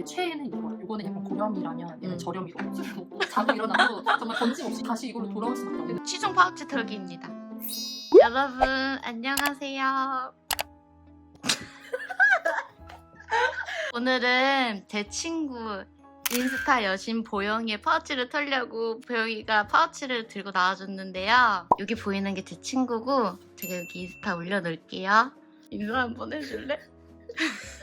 내 최애는 이거. 이거는 약간 고렴이라면 얘는 음. 저렴이로 술을 먹고 자고 일어나도 정말 건짐없이 다시 이걸로 돌아올 수밖에 없는. 취중 파우치 털기입니다. 여러분 안녕하세요. 오늘은 제 친구 인스타 여신 보영이의 파우치를 털려고 보영이가 파우치를 들고 나와줬는데요. 여기 보이는 게 제 친구고 제가 여기 인스타 올려놓을게요. 인사 한번 해줄래?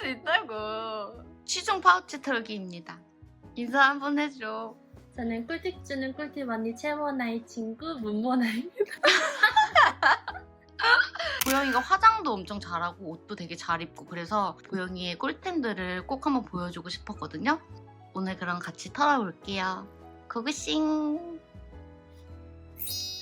수 있다고. 취중 파우치 털기입니다. 인사 한번 해줘. 저는 꿀팁 주는 꿀팁 언니 채모나의 친구 문모나입니다. 보영이가 화장도 엄청 잘하고 옷도 되게 잘 입고 그래서 보영이의 꿀템들을 꼭 한번 보여주고 싶었거든요. 오늘 그럼 같이 털어볼게요. 고고싱!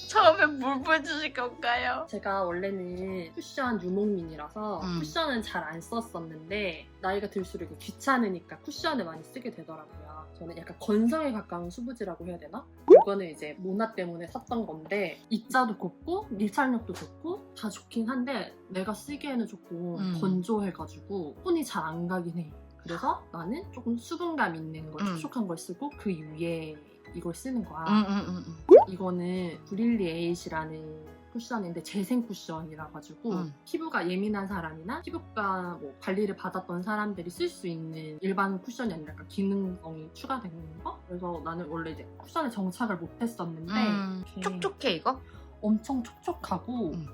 처음에 뭘 보여주실 건가요? 제가 원래는 쿠션 유목민이라서 음. 쿠션은 잘 안 썼었는데 나이가 들수록 이게 귀찮으니까 쿠션을 많이 쓰게 되더라고요. 저는 약간 건성에 가까운 수부지라고 해야 되나? 이거는 이제 모나 때문에 샀던 건데 입자도 곱고 밀착력도 좋고 다 좋긴 한데 내가 쓰기에는 조금 음. 건조해가지고 손이 잘 안 가긴 해. 그래서 나는 조금 수분감 있는 거, 음. 촉촉한 걸 쓰고 그 위에 이걸 쓰는 거야. 응, 응, 응, 응. 이거는 브릴리 에잇이라는 쿠션인데 재생 쿠션이라 가지고 음. 피부가 예민한 사람이나 피부과 뭐 관리를 받았던 사람들이 쓸 수 있는 일반 쿠션이 아니라 약간 기능성이 추가되는 거. 그래서 나는 원래 이제 쿠션에 정착을 못했었는데 음, 이렇게 촉촉해 이거? 엄청 촉촉하고 음.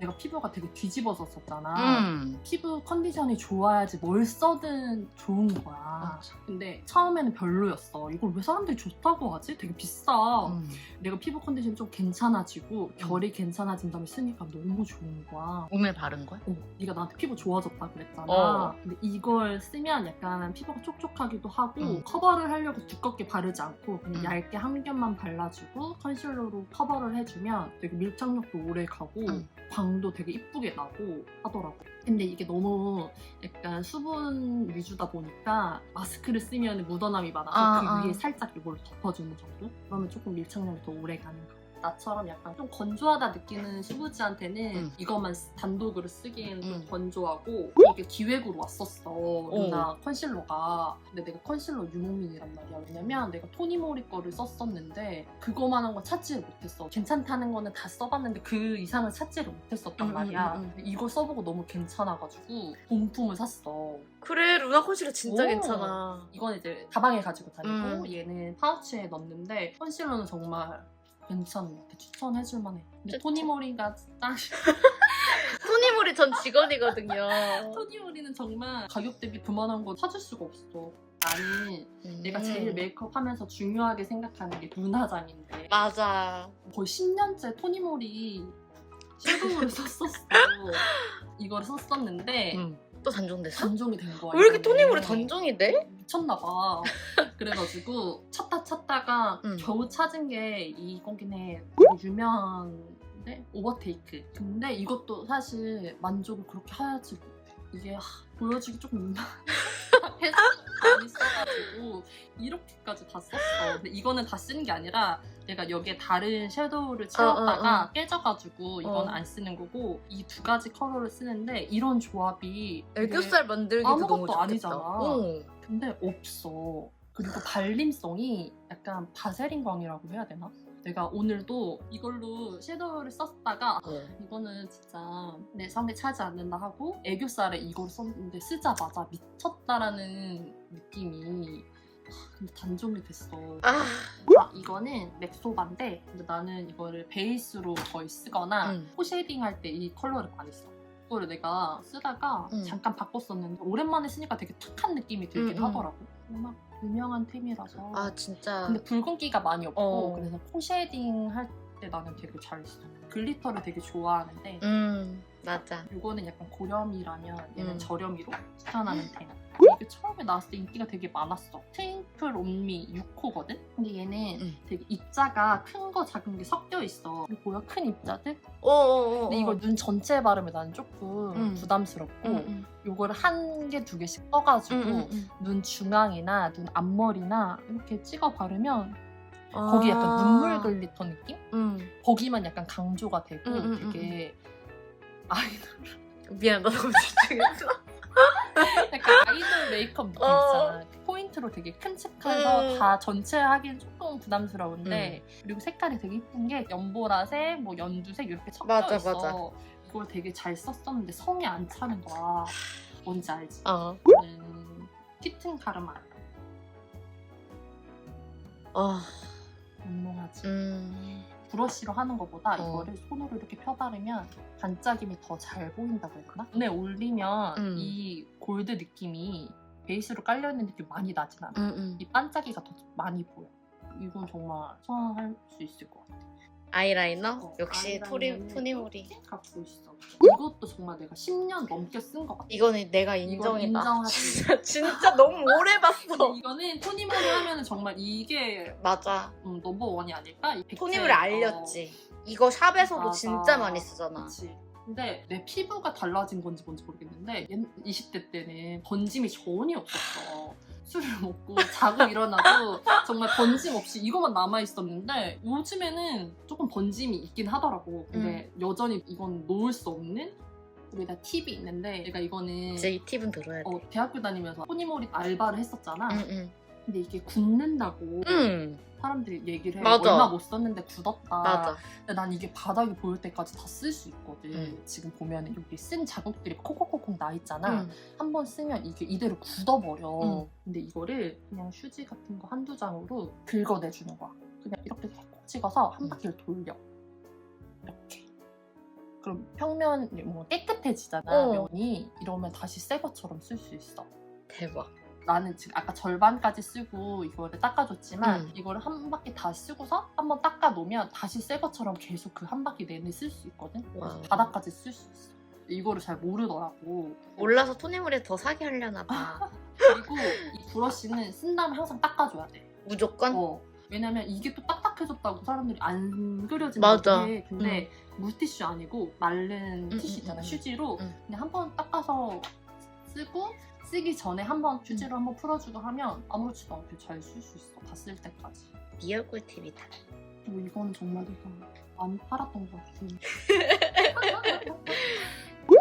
내가 피부가 되게 뒤집어졌었잖아. 음. 피부 컨디션이 좋아야지 뭘 써든 좋은 거야. 맞아. 근데 처음에는 별로였어. 이걸 왜 사람들이 좋다고 하지? 되게 비싸. 음. 내가 피부 컨디션이 좀 괜찮아지고 결이 괜찮아진 다음에 쓰니까 너무 좋은 거야. 오늘 바른 거야? 어, 네가 나한테 피부 좋아졌다 그랬잖아. 어. 근데 이걸 쓰면 약간 피부가 촉촉하기도 하고 음. 커버를 하려고 두껍게 바르지 않고 그냥 음. 얇게 한 겹만 발라주고 컨실러로 커버를 해주면 되게 밀착력도 오래 가고 음. 광도 되게 이쁘게 나고 하더라고. 근데 이게 너무 약간 수분 위주다 보니까 마스크를 쓰면 묻어남이 많아서 아, 그 아. 위에 살짝 이걸 덮어주는 정도? 그러면 조금 밀착력이 더 오래 가는 거. 나처럼 약간 좀 건조하다 느끼는 수부지한테는 음. 이것만 쓰- 단독으로 쓰기에는 좀 음. 건조하고 이게 기획으로 왔었어 누나 컨실러가 근데 내가 컨실러 유목민이란 말이야 왜냐면 내가 토니모리 거를 썼었는데 그거만한 거 찾지를 못했어 괜찮다는 거는 다 써봤는데 그 이상을 찾지를 못했었단 음, 말이야 음, 이걸 써보고 너무 괜찮아가지고 본품을 샀어 그래 루나 컨실러 진짜 오. 괜찮아. 이건 이제 가방에 가지고 다니고 음. 얘는 파우치에 넣는데 컨실러는 정말 괜찮은 것 같아 추천해줄 만해 근데 추천. 토니모리가 딱 토니모리 전 직원이거든요. 토니모리는 정말 가격 대비 그만한 거 찾을 수가 없어 나는 음. 내가 제일 메이크업 하면서 중요하게 생각하는 게 눈화장인데 맞아. 거의 10년째 토니모리 섀도우를 썼었어 이거를 썼었는데 음. 또 단종됐어? 단종이 된 거야 왜 이렇게 이번에. 토니모리 단종이 돼? 미쳤나 봐. 그래가지고 찾다 찾다가 음. 겨우 찾은 게 이거긴 해. 되게 유명한데 오버테이크. 근데 이것도 사실 만족을 그렇게 하지 못해. 이게 하, 보여주기 조금 민망 해서 많이 써가지고 이렇게까지 다 썼어. 근데 이거는 다 쓰는 게 아니라 내가 여기에 다른 섀도우를 채웠다가 어, 어. 깨져가지고 이건 어. 안 쓰는 거고 이 두 가지 컬러를 쓰는데 이런 조합이 애교살 만들기도 아무것도 너무 좋겠다. 아니잖아. 응. 근데 없어. 그리고 발림성이 약간 바세린 광이라고 해야 되나? 내가 오늘도 이걸로 섀도우를 썼다가 아, 이거는 진짜 내 성에 차지 않는다 하고 애교살에 이걸 썼는데 쓰자마자 미쳤다라는 느낌이 하, 근데 단종이 됐어. 아, 아, 이거는 맥소바인데 근데 나는 이거를 베이스로 거의 쓰거나 음. 코 쉐이딩 할 때 이 컬러를 많이 써. 이거를 내가 쓰다가 음. 잠깐 바꿨었는데 오랜만에 쓰니까 되게 탁한 느낌이 들긴 음, 음. 하더라고. 워낙 유명한 템이라서. 아 진짜. 근데 붉은기가 많이 없고 어. 그래서 코 쉐이딩 할 때 나는 되게 잘 써. 글리터를 되게 좋아하는데 음 맞아. 이거는 약간 고렴이라면 얘는 음. 저렴이로 추천하는 템. 이게 처음에 나왔을 때 인기가 되게 많았어. 트윙클 온미 6호거든? 근데 얘는 음. 되게 입자가 큰 거 작은 게 섞여 있어. 이거 보여? 큰 입자들? 어어어. 근데 이걸 눈 전체에 바르면 나는 조금 음. 부담스럽고 응, 이거를 한 개, 두 개씩 떠가지고 응, 응, 응. 눈 중앙이나 눈 앞머리나 이렇게 찍어 바르면 거기 약간 아. 눈물 글리터 느낌? 응. 거기만 약간 강조가 되고 음, 음, 되게 아이돌 미안 나 너무 집중했어. 약간 아이돌 메이크업 느낌 어. 있잖아. 포인트로 되게 큰 척해서 음. 다 전체 하기엔 조금 부담스러운데 그리고 색깔이 되게 예쁜 게 연보라색, 뭐 연두색 이렇게 섞여 맞아, 있어. 맞아. 이걸 되게 잘 썼었는데 성이 안 차는 거야. 뭔지 알지? 어. 음, 키튼 카르마 어. 유명하지. 음. 브러쉬로 하는 것보다 어. 이거를 손으로 이렇게 펴바르면 반짝임이 더 잘 보인다고 해야 되나? 눈에 올리면 음. 이 골드 느낌이 베이스로 깔려있는 느낌 많이 나진 않아. 응, 응. 이 반짝이가 더 많이 보여. 이건 정말 선할 수 있을 것 같아. 아이라이너? 어, 역시 토리, 아이라이너는 토니모리. 갖고 있어. 이것도 정말 내가 10년 넘게 쓴 것 같아. 이거는 내가 이건 인정이다. 인정하지. 진짜, 진짜 너무 오래 봤어. 이거는 토니모리 하면은 정말 이게 맞아. 음, 넘버원이 아닐까? 이 토니모리 알렸지. 이거 샵에서도 맞아. 진짜 많이 어, 쓰잖아. 그치. 근데 내 피부가 달라진 건지 뭔지 모르겠는데 옛- 20대 때는 번짐이 전혀 없었어. 술을 먹고 자고 일어나도 정말 번짐 없이 이것만 남아 있었는데 요즘에는 조금 번짐이 있긴 하더라고. 근데 음. 여전히 이건 놓을 수 없는 여기다 팁이 있는데 내가 이거는 진짜 이 팁은 들어야 돼. 어, 대학교 다니면서 토니모리 알바를 했었잖아. 응, 응. 근데 이게 굳는다고 응. 사람들이 얘기를 해. 맞아. 얼마 못 썼는데 굳었다. 맞아. 근데 난 이게 바닥이 보일 때까지 다 쓸 수 있거든. 음. 지금 보면 여기 쓴 자국들이 콕콕콕콕 나 있잖아. 응. 한번 쓰면 이게 이대로 굳어버려. 음. 근데 이거를 그냥 휴지 같은 거 한두 장으로 긁어내주는 거야. 그냥 이렇게 콕 찍어서 한 음. 바퀴를 돌려. 이렇게. 그럼 평면 뭐 깨끗해지잖아. 어. 면이 이러면 다시 새 것처럼 쓸 수 있어. 대박. 나는 지금 아까 절반까지 쓰고 이거를 닦아줬지만 음. 이거를 한 바퀴 다 쓰고서 한번 닦아 놓으면 다시 새 것처럼 계속 그 한 바퀴 내내 쓸 수 있거든. 그래서 와우. 바닥까지 쓸 수 있어. 이거를 잘 모르더라고. 몰라서 토니모리 더 사게 하려나 봐. 그리고 이 브러쉬는 쓴 다음에 항상 닦아줘야 돼. 무조건? 어. 왜냐면 이게 또 딱딱해졌다고 사람들이 안 그려진 맞아. 거지. 근데 물티슈 아니고 마른 음, 티슈 음, 있잖아. 음, 휴지로 음. 그냥 한 번 닦아서 쓰고 쓰기 전에 한번 휴지로 한번 풀어주고 하면 아무렇지도 않게 잘 쓸 수 있어. 다 쓸 때까지. 리얼 꿀팁이다. 그리고 이건 정말 내가 안 팔았던 것 같아.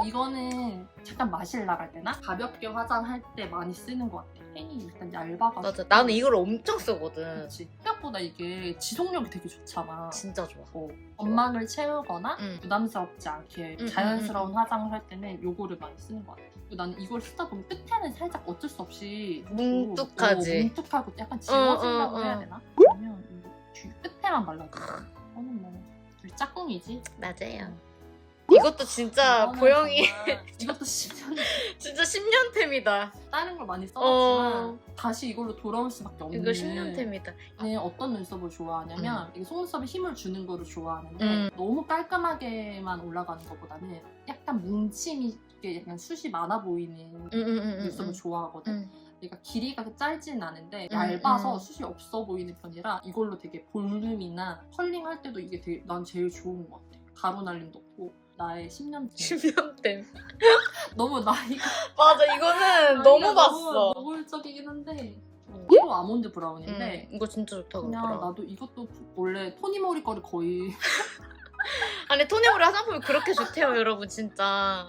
이거는 잠깐 마실 나갈 때나 가볍게 화장할 때 많이 쓰는 것 같아. 펜이 일단 얇아가지고. 맞아. 나는 이걸 엄청 쓰거든. 그치. 생각보다 이게 지속력이 되게 좋잖아. 진짜 좋아. 어, 전망을 채우거나 응. 부담스럽지 않게 응, 자연스러운 응, 응, 화장을 할 때는 요거를 많이 쓰는 것 같아. 그리고 나는 이걸 쓰다 보면 끝에는 살짝 어쩔 수 없이 뭉툭하지. 어, 뭉툭하고 약간 지워진다고 어, 어, 해야 어. 되나? 그러면 이뒤 끝에만 발라줘. 이거는 뭐 우리 짝꿍이지. 맞아요. 이것도 진짜 이거는 보영이 정말 이것도 10년 진짜 10년템이다. 다른 걸 많이 써봤지만 어. 다시 이걸로 돌아올 수밖에 없는 이거 10년템이다. 네, 어떤 눈썹을 좋아하냐면 이게 속눈썹에 힘을 주는 거를 좋아하는데 음. 너무 깔끔하게만 올라가는 것보다는 약간 뭉침이 있게 약간 숱이 많아 보이는 응응응. 눈썹을 좋아하거든. 응. 얘가 길이가 짧진 않은데 음, 얇아서 음. 숱이 없어 보이는 편이라 이걸로 되게 볼륨이나 컬링 할 때도 이게 되게 난 제일 좋은 것 같아. 가루 날림도 없고 나의 10년 전 10년템. 너무 나이가 맞아 이거는 너무 봤어. 노골적이긴 한데 얘도 아몬드 브라운인데 응, 이거 진짜 좋다 그냥 그러더라. 나도 이것도 원래 토니 모리 거를 거의 아니 토니모리 화장품이 그렇게 좋대요 여러분 진짜.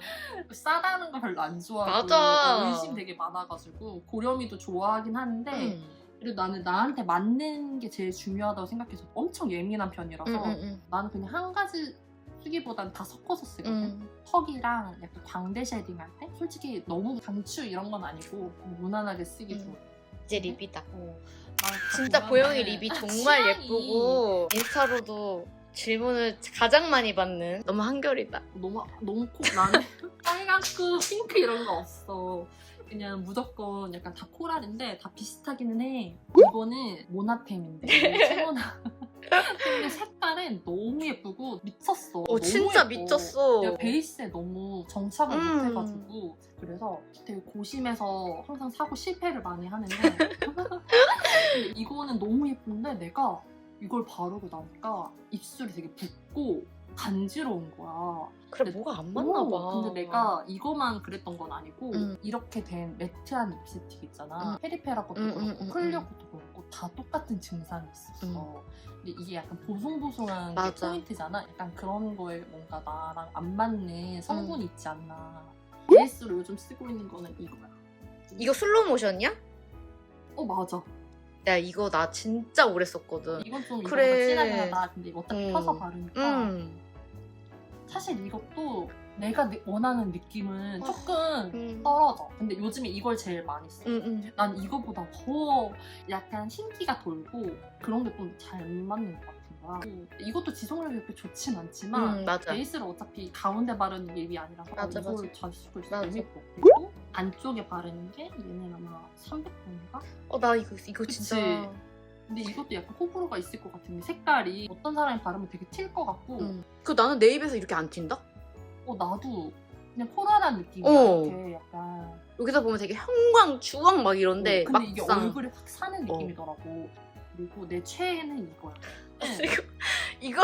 싸다는 거 별로 안 좋아하고 맞아. 의심 되게 많아가지고 고렴이도 좋아하긴 하는데 응. 그리고 나는 나한테 맞는 게 제일 중요하다고 생각해서 엄청 예민한 편이라서 응응응. 나는 그냥 한 가지 쓰기보단 다 섞어서 쓰거든 응. 턱이랑 약간 광대 쉐딩 할 때 솔직히 너무 강추 이런 건 아니고 무난하게 쓰기 응. 좋아 이제 립이다. 어, 나 진짜 보영이 립이 정말 취향이 예쁘고 인스타로도 질문을 가장 많이 받는 너무 한결이다. 너무 너무 코 나는 빨갛고 핑크 이런 거 없어. 그냥 무조건 약간 다 코랄인데 다 비슷하기는 해. 이거는 모나템인데 최모나. 근데 색깔은 너무 예쁘고 미쳤어. 오 너무 진짜 예뻐. 미쳤어. 내가 베이스에 너무 정착을 음. 못해가지고 그래서 되게 고심해서 항상 사고 실패를 많이 하는데 근데 이거는 너무 예쁜데 내가 이걸 바르고 나니까 입술이 되게 붓고 간지러운 거야. 그래 뭐가 안 맞나 오, 봐. 근데 내가 이거만 그랬던 건 아니고 음. 이렇게 된 매트한 립스틱 있잖아. 음. 페리페라 것도 음, 그렇고 음, 음, 클리오 것도 그렇고 다 똑같은 증상이 있었어. 근데 이게 약간 보송보송한 게 음. 맞아. 포인트잖아. 약간 그런 거에 뭔가 나랑 안 맞는 성분이 음. 있지 않나. 베이스로 요즘 쓰고 있는 거는 이거야. 이거 슬로우 모션이야? 어 맞아. 야 이거 나 진짜 오래 썼거든. 이건 좀 그래. 이거보다 진하긴 하다. 근데 이거 어차피 음. 펴서 바르니까 음. 사실 이것도 내가 느- 원하는 느낌은 어. 조금 음. 떨어져. 근데 요즘에 이걸 제일 많이 써. 음, 음. 난 이거보다 더 약간 흰기가 돌고 그런 게 좀 잘 맞는 것 같은 거야. 음, 이것도 지속력이 그렇게 좋진 않지만 음, 맞아. 베이스를 어차피 가운데 바르는 립이 아니라서 맞아, 이걸 맞아. 자주 쓰고 있어. 맞아. 재밌고. 그리고 안쪽에 바르는 게 얘는 아마 300번인가? 어, 나 이거 이거 그치. 진짜. 근데 이것도 약간 호불호가 있을 것 같은데 색깔이 어떤 사람이 바르면 되게 튈 것 같고 음. 그 나는 내 입에서 이렇게 안 튄다? 어 나도 그냥 코랄한 느낌이야 어. 이렇게 약간. 여기서 보면 되게 형광, 주광 막 이런데 어, 근데 이게 막상. 얼굴에 확 사는 느낌이더라고. 그리고 내 최애는 이거야. 이거 이거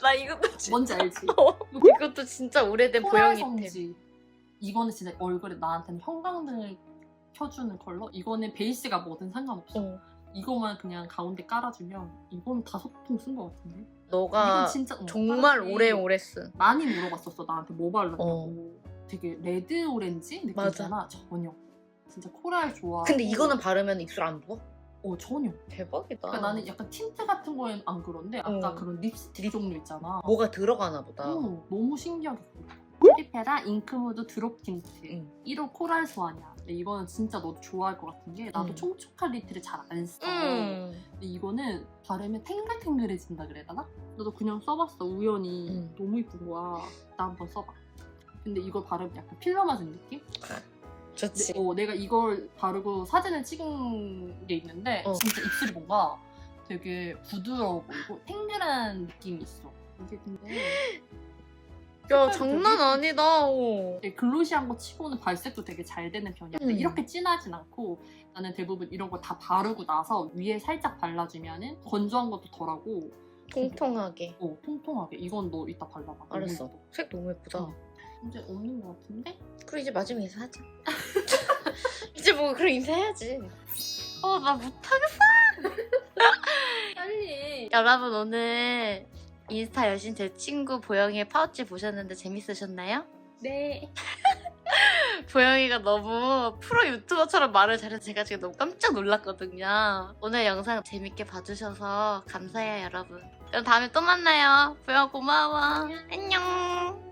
나 이것도 진짜 뭔지 알지? 어, 이것도 진짜 오래된 코랄 보영이템. 성지. 이거는 진짜 얼굴에 나한테는 형광등을 켜주는 컬러? 이거는 베이스가 뭐든 상관없어. 어. 이거만 그냥 가운데 깔아주면 이건 다섯 통쓴 것 같은데 너가 이건 진짜 어, 정말 사람들이 오래 오래 쓴. 많이 물어봤었어 나한테 뭐 바르냐고 되게 레드 오렌지 느낌이잖아 전혀 진짜 코랄 좋아 근데 이거는 바르면 입술 안 부어? 어 전혀 대박이다. 그러니까 나는 약간 틴트 같은 거엔 안 그런데 아까 어. 그런 립스틱 종류 있잖아 뭐가 들어가나 보다. 어, 너무 신기하게 프리페라 잉크무드 드롭 틴트 응. 1호 코랄 소아냐 근데 이거는 진짜 너도 좋아할 것 같은 게 나도 음. 립트를 잘 안 써. 음. 근데 이거는 바르면 탱글탱글해진다 그래야 되나? 나도 그냥 써봤어 우연히 음. 너무 이쁜 거야 나 한번 써봐 근데 이걸 바르면 약간 필러 맞은 느낌? 좋지. 네, 어, 내가 이걸 바르고 사진을 찍은 게 있는데 어. 진짜 입술이 뭔가 되게 부드러워 보이고 탱글한 느낌이 있어 이게 근데 야 장난 아니다. 어. 되게 글로시한 거 치고는 발색도 되게 잘 되는 편이야. 근데 음. 이렇게 진하진 않고 나는 대부분 이런 거 다 바르고 나서 위에 살짝 발라주면은 건조한 것도 덜하고 통통하게. 어, 통통하게. 이건 너 이따 발라봐. 알았어. 예뻐. 색 너무 예쁘다. 어. 이제 없는 것 같은데? 그럼 이제 마지막 인사하자. 이제 뭐 그럼 인사해야지. 어 나 못하겠어. 빨리. 여러분 오늘 인스타 여신 제 친구 보영이의 파우치 보셨는데 재밌으셨나요? 네. 보영이가 너무 프로 유튜버처럼 말을 잘해서 제가 지금 너무 깜짝 놀랐거든요. 오늘 영상 재밌게 봐주셔서 감사해요 여러분. 그럼 다음에 또 만나요. 보영 고마워. 안녕.